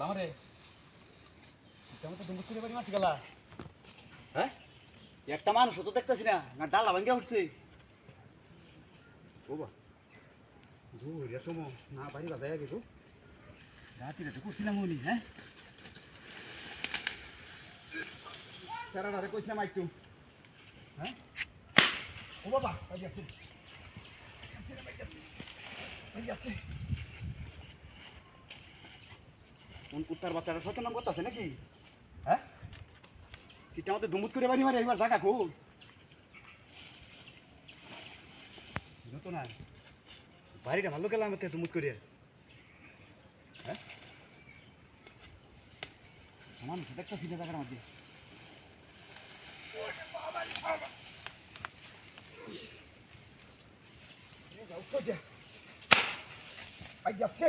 গেলাম রে তেমন তো দুমুট করে বাড়ি মারছি গেলা। হ্যাঁ? একটা মানুষ তো দেখতেছি না। না, ডালা ভাঙ্গা উঠছে। ও বা। দূর সময় না বাড়ি বাজায় গেছো রাত্রি তো করছিলাম উনি হ্যাঁ? প্যারাডারে কইছিলাম একটু হ্যাঁ? ও বাবা বাড়ি আছে বাড়ি আছে কোন কুত্তার বাচ্চাটা সত্য নাম করতেছে নাকি? হ্যাঁ? কিটা আমাদের দুমুত করে বাড়ি মারে এবার জায়গা খুব তো না বাড়িটা ভালো গেলাম আমাকে দুমুত করে। হ্যাঁ? আমার দেখতেছি না জায়গার মধ্যে। যাচ্ছে।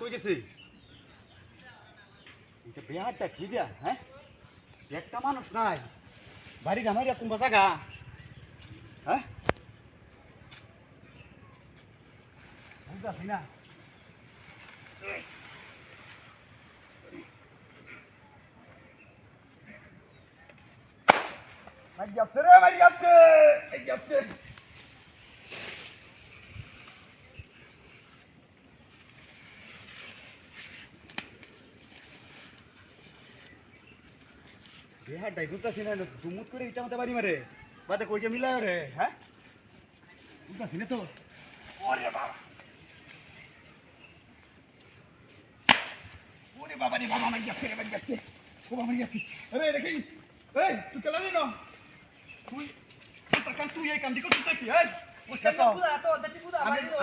কই গেছে? এটা বেহারটা কি দিয়া হ্যাঁ? একটা মানুষ নাই। বাড়িটা মারিয়া কোনবা জায়গা হ্যাঁ? বাড়ি যাচ্ছে রে বাড়ি যাচ্ছে এই যাচ্ছে বিহার ডাই বুঝতেছি না দুমুত করে ইটা মতো বাড়ি মারে বাদে কইকে মিলায় রে হ্যাঁ বুঝতেছি না তো ওরে বাবা ওরে বাবা রে বাবা মারি যাচ্ছে রে মারি যাচ্ছে বাবা মারি যাচ্ছে আরে দেখি এই তুই কেলা রে না তুই তোর কান তুই এই কান্দি করতে চাইছিস এই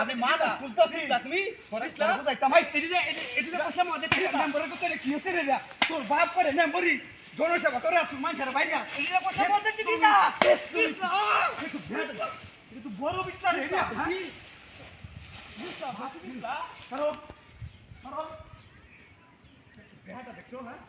আমি মানুষ বুঝতেছি তুমি বুঝাইতাম বসে মজা মেম্বারের কথা রে তোর বাপ করে মেম্বারি জনসেবা করে তুই মানুষের বাইরে এদিকে বসে মজা দিবি না কিন্তু বড় বিচার রে কারও কারও বেহাটা দেখছ হ্যাঁ